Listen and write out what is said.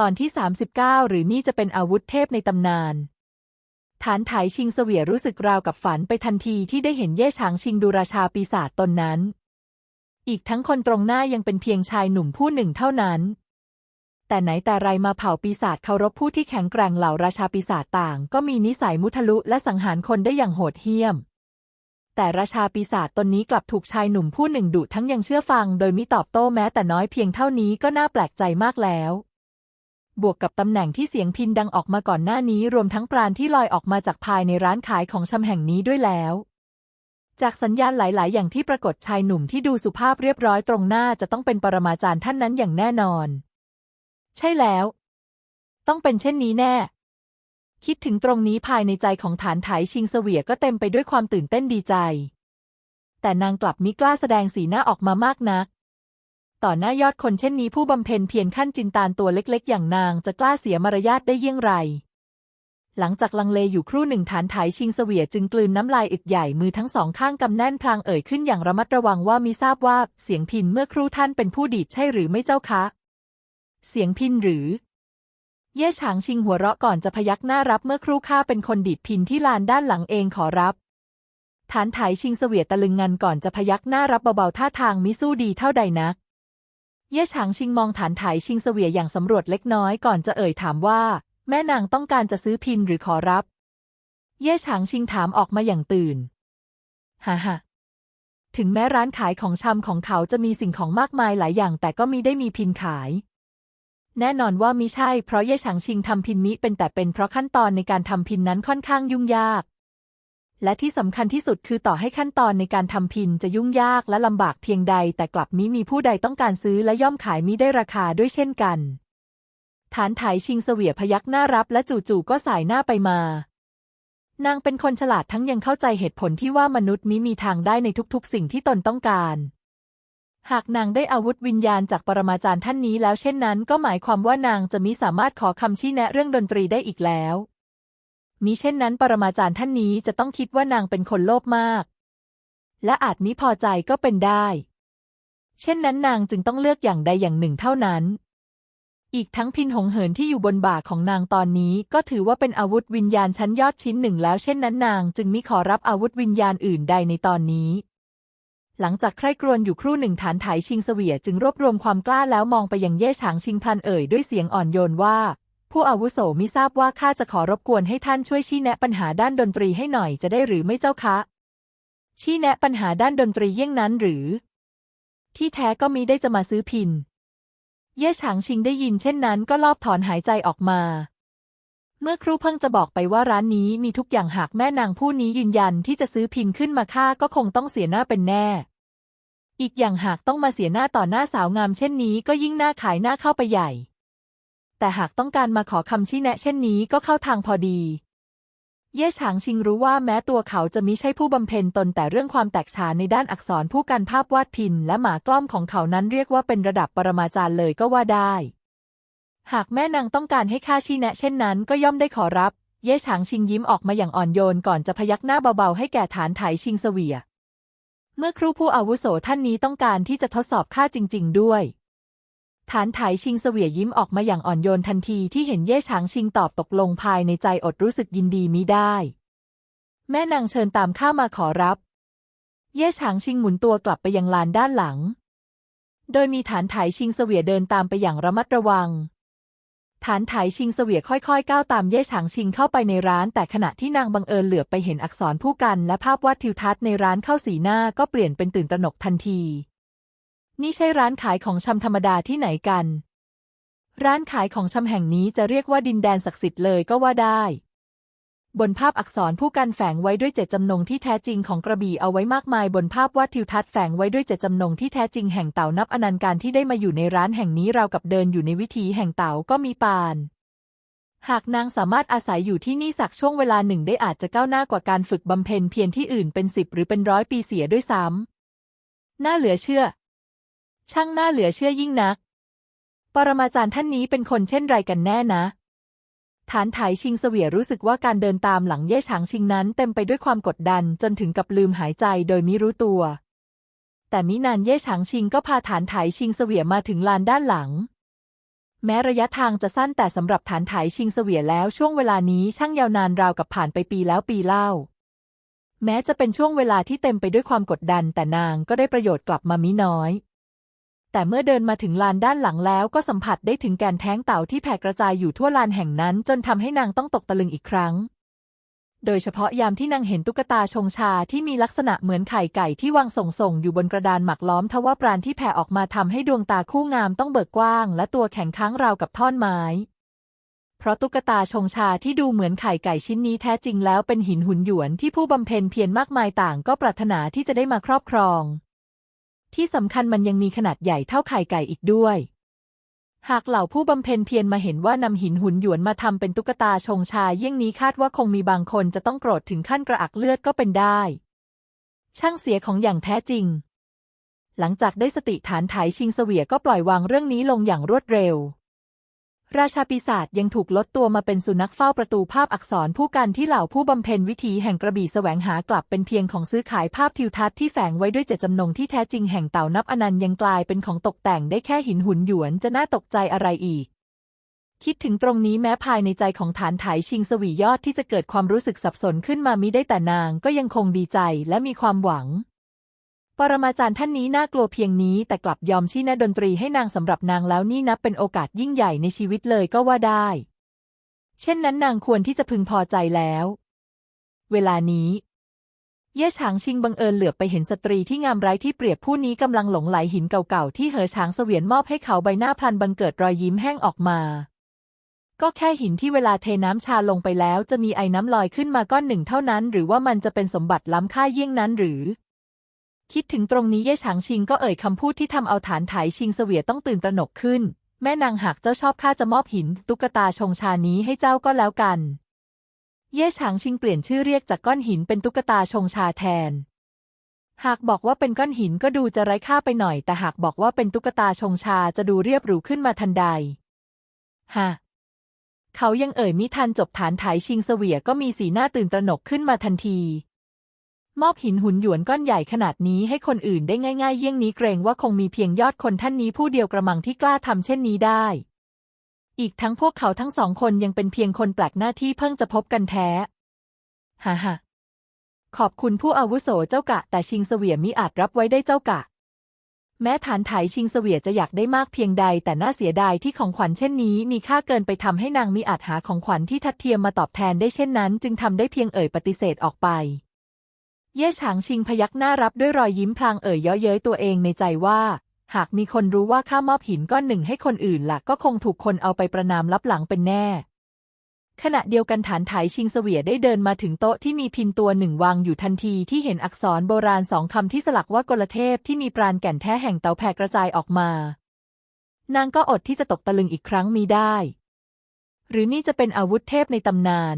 ตอนที่ 39 หรือนี่จะเป็นอาวุธเทพในตำนาน ฐานไถชิงเสวียรู้สึกราวกับฝันไปทันทีที่ได้เห็นเย่ฉางชิงดูราชาปีศาจตนนั้น อีกทั้งคนตรงหน้ายังเป็นเพียงชายหนุ่มผู้หนึ่งเท่านั้น แต่ไหนแต่ไรมาเผ่าปีศาจเคารพผู้ที่แข็งแกร่งเหล่าราชาปีศาจต่าง ก็มีนิสัยมุทะลุและสังหารคนได้อย่างโหดเหี้ยม แต่ราชาปีศาจตนนี้กลับถูกชายหนุ่มผู้หนึ่งดุทั้งยังเชื่อฟัง โดยมิตอบโต้แม้แต่น้อยเพียงเท่านี้ก็น่าแปลกใจมากแล้ว บวกกับตำแหน่งที่เสียงพินดังออกมาก่อนหน้านี้รวมทั้งปราณที่ลอยออกมาจากภายในร้านขายของชำแห่งนี้ด้วยแล้ว จากสัญญาณหลาย ๆ อย่างที่ปรากฏชายหนุ่มที่ดูสุภาพเรียบร้อยตรงหน้าจะต้องเป็นปรมาจารย์ท่านนั้นอย่างแน่นอน ใช่แล้ว ต้องเป็นเช่นนี้แน่ คิดถึงตรงนี้ภายในใจของฐานไถชิงเสวียก็เต็มไปด้วยความตื่นเต้นดีใจ แต่นางกลับมิกล้าแสดงสีหน้าออกมามากนัก ต่อหน้ายอดคนเช่นนี้ผู้บำเพ็ญเพียรขั้นจินตานตัวเล็กๆ อย่างนางจะกล้าเสียมารยาทได้เยี่ยงไร หลังจากลังเลอยู่ครู่หนึ่งฐานไถชิงเสวียจึงกลืนน้ำลายอึกใหญ่มือทั้งสองข้างกำแน่นพลางเอ่ยขึ้นอย่างระมัดระวังว่ามิทราบว่าเสียงพินเมื่อครู่ท่านเป็นผู้ดีดใช่หรือไม่เจ้าคะ เสียงพินหรือ เย่ฉางชิงหัวเราะก่อนจะพยักหน้ารับเมื่อครู่ข้าเป็นคนดีดพินที่ลานด้านหลังเองขอรับฐานไถชิงเสวียตะลึงงันก่อนจะพยักหน้ารับเบาๆท่าทางมิสู้ดีเท่าใดนัก เย่ฉางชิงมองฐานไถชิงเสวียอย่างสำรวจเล็กน้อยก่อนจะเอ่ยถามว่า แม่นางต้องการจะซื้อพินหรือขอรับ เย่ฉางชิงถามออกมาอย่างตื่นฮ่าฮ่าถึงแม้ร้านขายของชำของเขาจะมีสิ่งของมากมายหลายอย่าง แต่ก็มีได้มีพินขาย แน่นอนว่ามิใช่เพราะเย่ฉางชิงทำพินมิเป็นแต่เป็นเพราะขั้นตอนในการทำพินนั้นค่อนข้างยุ่งยาก และที่สำคัญที่สุดคือต่อให้ขั้นตอนในการทำพินจะยุ่งยากและลำบากเพียงใด แต่กลับมิมีผู้ใดต้องการซื้อและย่อมขายมิได้ราคาด้วยเช่นกัน ฐานไถชิงเสวียพยักหน้ารับและจู่ๆก็สายหน้าไปมา นางเป็นคนฉลาดทั้งยังเข้าใจเหตุผลที่ว่ามนุษย์มิมีทางได้ในทุกๆ สิ่งที่ตนต้องการหากนางได้อาวุธวิญญาณจากปรมาจารย์ท่านนี้แล้วเช่นนั้น ก็หมายความว่านางจะมิสามารถขอคำชี้แนะเรื่องดนตรีได้อีกแล้ว มิเช่นนั้นปรมาจารย์ท่านนี้จะต้องคิดว่านางเป็นคนโลภมาก และอาจมิพอใจก็เป็นได้ เช่นนั้นนางจึงต้องเลือกอย่างใดอย่างหนึ่งเท่านั้น อีกทั้งพินหงเหินที่อยู่บนบ่าของนางตอนนี้ก็ถือว่าเป็นอาวุธวิญญาณชั้นยอดชิ้นหนึ่งแล้วเช่นนั้นนางจึงมิขอรับอาวุธวิญญาณอื่นใดในตอนนี้หลังจากใคร่ครวญอยู่ครู่หนึ่งฐานไถชิงเสวียจึงรวบรวมความกล้าแล้วมองไปยังเย่ฉางชิงพลันเอ่ยด้วยเสียงอ่อนโยนว่า ผู้อาวุโสมิทราบว่าข้าจะขอรบกวนให้ท่านช่วยชี้แนะปัญหาด้านดนตรีให้หน่อยจะได้หรือไม่เจ้าคะ ชี้แนะปัญหาด้านดนตรีเยี่ยงนั้นหรือ ที่แท้ก็มิได้จะมาซื้อพิน เย่ฉางชิงได้ยินเช่นนั้นก็ลอบถอนหายใจออกมา เมื่อครูเพิ่งจะบอกไปว่าร้านนี้มีทุกอย่างหากแม่นางผู้นี้ยืนยันที่จะซื้อพินขึ้นมาค่าก็คงต้องเสียหน้าเป็นแน่ อีกอย่างหากต้องมาเสียหน้าต่อหน้าสาวงามเช่นนี้ก็ยิ่งหน่าขายหน้าเข้าไปใหญ่ แต่หากต้องการมาขอคำชี้แนะเช่นนี้ก็เข้าทางพอดี เย่ฉางชิงรู้ว่าแม้ตัวเขาจะมิใช่ผู้บำเพ็ญตนแต่เรื่องความแตกฉานในด้านอักษรผู้กันภาพวาดพินและหมากล้อมของเขานั้นเรียกว่าเป็นระดับปรมาจารย์เลยก็ว่าได้ หากแม่นางต้องการให้ข้าชี้แนะเช่นนั้น ก็ย่อมได้ขอรับ เย่ฉางชิงยิ้มออกมาอย่างอ่อนโยนก่อนจะพยักหน้าเบาๆให้แก่ฐานไถชิงเสวียเมื่อครูผู้อาวุโสท่านนี้ต้องการที่จะทดสอบข้าจริง ๆ ด้วย ฐานไถชิงเสวียยิ้มออกมาอย่างอ่อนโยนทันทีที่เห็นเย่ฉางชิงตอบตกลงภายในใจอดรู้สึกยินดีมิได้ แม่นางเชิญตามข้ามาขอรับ เย่ฉางชิงหมุนตัวกลับไปยังลานด้านหลัง โดยมีฐานไถชิงเสวียเดินตามไปอย่างระมัดระวัง ฐานไถชิงเสวียค่อยๆ ก้าวตามเย่ฉางชิงเข้าไปในร้าน แต่ขณะที่นางบังเอิญเหลือบไปเห็นอักษรผู้กัน และภาพวาดทิวทัศน์ในร้านเข้าสีหน้าก็เปลี่ยนเป็นตื่นตระหนกทันที นี่ใช่ร้านขายของชำธรรมดาที่ไหนกัน ร้านขายของชำแห่งนี้จะเรียกว่าดินแดนศักดิ์สิทธิ์เลยก็ว่าได้ บนภาพอักษรผู้กันแฝงไว้ด้วยเจตจำนงที่แท้จริงของกระบี่เอาไว้มากมายบนภาพวาดทิวทัศน์แฝงไว้ด้วยเจตจำนงที่แท้จริงแห่งเต่านับอนันต์การที่ได้มาอยู่ในร้านแห่งนี้ราวกับเดินอยู่ในวิถีแห่งเต่าก็มีปานหากนางสามารถอาศัยอยู่ที่นี่สักช่วงเวลาหนึ่งได้อาจจะก้าวหน้ากว่าการฝึกบำเพ็ญเพียรที่อื่นเป็นสิบหรือเป็นร้อยปีเสียด้วยซ้ำ น่าเหลือเชื่อ ช่างน่าเหลือเชื่อยิ่งนัก ปรมาจารย์ท่านนี้เป็นคนเช่นไรกันแน่นะ ฐานไถชิงเสวียรู้สึกว่าการเดินตามหลังเย่ฉางชิงนั้นเต็มไปด้วยความกดดันจนถึงกับลืมหายใจโดยมิรู้ตัว แต่มินานเย่ฉางชิงก็พาฐานไถชิงเสวียมาถึงลานด้านหลัง แม้ระยะทางจะสั้นแต่สำหรับฐานไถชิงเสวียแล้วช่วงเวลานี้ช่างยาวนานราวกับผ่านไปปีแล้วปีเล่าแม้จะเป็นช่วงเวลาที่เต็มไปด้วยความกดดันแต่นางก็ได้ประโยชน์กลับมามิน้อย แต่เมื่อเดินมาถึงลานด้านหลังแล้วก็สัมผัสได้ถึงแกนแท้งเต่าที่แผ่กระจายอยู่ทั่วลานแห่งนั้น จนทำให้นางต้องตกตะลึงอีกครั้ง โดยเฉพาะยามที่นางเห็นตุ๊กตาชงชาที่มีลักษณะเหมือนไข่ไก่ที่วางส่งส่งๆอยู่บนกระดานหมักล้อมทว่าปราณที่แผ่ออกมาทำให้ดวงตาคู่งามต้องเบิกกว้าง และตัวแข็งค้างราวกับท่อนไม้เพราะตุ๊กตาชงชาที่ดูเหมือนไข่ไก่ชิ้นนี้แท้จริงแล้วเป็นหินหุ่นหยวนที่ผู้บำเพ็ญเพียรมากมายต่างก็ปรารถนาที่จะได้มาครอบครอง ที่สำคัญมันยังมีขนาดใหญ่เท่าไข่ไก่อีกด้วย หากเหล่าผู้บำเพ็ญเพียรมาเห็นว่านำหินหุ่นหยวนมาทำเป็นตุ๊กตาชงชาเยี่ยงนี้คาดว่าคงมีบางคนจะต้องโกรธถึงขั้นกระอักเลือดก็เป็นได้ ช่างเสียของอย่างแท้จริง หลังจากได้สติฐานถ่ายชิงเสวียก็ปล่อยวางเรื่องนี้ลงอย่างรวดเร็ว ราชาปีศาจยังถูกลดตัวมาเป็นสุนัขเฝ้าประตูภาพอักษรผู้กันที่เหล่าผู้บำเพ็ญวิถีแห่งกระบี่แสวงหากลับเป็นเพียงของซื้อขายภาพทิวทัศน์ที่แฝงไว้ด้วยเจตจำนงที่แท้จริงแห่งเต่านับอนันต์ยังกลายเป็นของตกแต่งได้แค่หินหุ่นหยวนจะน่าตกใจอะไรอีก คิดถึงตรงนี้แม้ภายในใจของฐานไถชิงสวียอดที่จะเกิดความรู้สึกสับสนขึ้นมามิได้แต่นางก็ยังคงดีใจและมีความหวัง รมาจารย์ท่านนี้น่ากลัวเพียงนี้ แต่กลับยอมชี้แนะดนตรีให้นางสำหรับนางแล้วนี่นับเป็นโอกาสยิ่งใหญ่ในชีวิตเลยก็ว่าได้ เช่นนั้นนางควรที่จะพึงพอใจแล้ว เวลานี้ เย่ฉางชิงบังเอิญเหลือบไปเห็นสตรีที่งามไร้ที่เปรียบผู้นี้กำลังหลงไหลหินเก่าๆที่เหอฉางเสวียนมอบให้เขาใบหน้าพลันบังเกิดรอยยิ้มแห้งออกมาก็แค่หินที่เวลาเทน้ำชาลงไปแล้วจะมีไอ้น้ำลอยขึ้นมาก้อนหนึ่งเท่านั้น หรือว่ามันจะเป็นสมบัติล้ำค่าเยี่ยงนั้นหรือ คิดถึงตรงนี้เย่ฉางชิงก็เอ่ยคำพูดที่ทำเอาฐานไถชิงเสวียต้องตื่นตระหนกขึ้น แม่นางหากเจ้าชอบข้าจะมอบหิน ตุ๊กตาชงชานี้ให้เจ้าก็แล้วกัน เย่ฉางชิงเปลี่ยนชื่อเรียกจากก้อนหินเป็นตุ๊กตาชงชาแทน หากบอกว่าเป็นก้อนหินก็ดูจะไร้ค่าไปหน่อย แต่หากบอกว่าเป็นตุ๊กตาชงชาจะดูเรียบหรูขึ้นมาทันใดฮะเขายังเอ่ยมิทันจบฐานไถชิงเสวียก็มีสีหน้าตื่นตระหนกขึ้นมาทันที มอบหินหุ่นหยวนก้อนใหญ่ขนาดนี้ให้คนอื่นได้ง่าย ๆ เยี่ยงนี้เกรงว่าคงมีเพียงยอดคนท่านนี้ผู้เดียวกระมังที่กล้าทำเช่นนี้ได้ อีกทั้งพวกเขาทั้งสองคนยังเป็นเพียงคนแปลกหน้าที่เพิ่งจะพบกันแท้ฮ่าฮ่าขอบคุณผู้อาวุโสเจ้ากะ แต่ชิงเสวียมิอาจรับไว้ได้เจ้ากะ แม้ฐานไถชิงเสวียจะอยากได้มากเพียงใด แต่น่าเสียดายที่ของขวัญเช่นนี้ มีค่าเกินไปทำให้นางมิอาจหาของขวัญที่ทัดเทียมมาตอบแทนได้เช่นนั้น จึงทำได้เพียงเอ่ยปฏิเสธออกไป เย่ฉางชิงพยักหน้ารับด้วยรอยยิ้มพลางเอ่ยเย้อเย้ยตัวเองในใจว่า หากมีคนรู้ว่าข้ามอบหินก้อนหนึ่งให้คนอื่นล่ะก็คงถูกคนเอาไปประนามลับหลังเป็นแน่ ขณะเดียวกันฐานไถชิงเสวียได้เดินมาถึงโต๊ะที่มีพินตัวหนึ่งวางอยู่ทันทีที่เห็นอักษรโบราณสองคำที่สลักว่ากลเทพที่มีปราณแก่นแท้แห่งเตาแผ่กระจายออกมา นางก็อดที่จะตกตะลึงอีกครั้งมีได้ หรือนี่จะเป็นอาวุธเทพในตำนาน